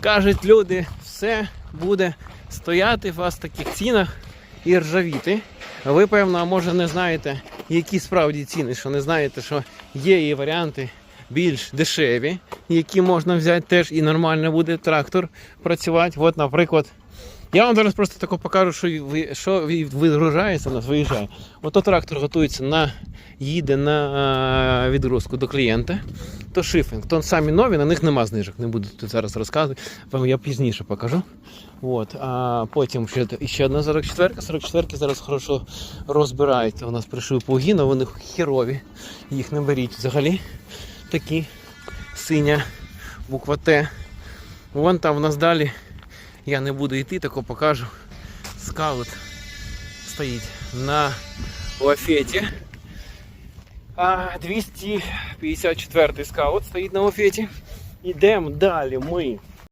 Кажуть люди, все буде стояти у вас в таких цінах і ржавіти. Ви, певно, може не знаєте, які справді ціни, що не знаєте, що є і варіанти більш дешеві, які можна взяти теж і нормально буде трактор працювати. От, наприклад, я вам зараз просто тако покажу, що, ви- що ви- вигружається, у нас виїжджає. Ото трактор готується на їде на відгрузку до клієнта. То шифінг, то самі нові, на них нема знижок. Не буду тут зараз розказувати. Вам я пізніше покажу. От, а потім ще, ще одна 44 44 зараз хорошо розбирають. У нас прийшли плуги, але вони херові. Їх не беріть взагалі. Такі синя буква Т. Вон там у нас далі. Я не буду йти, тако покажу. Скаут стоїть на лафеті. А 254 скаут стоїть на лафеті. Йдемо далі ми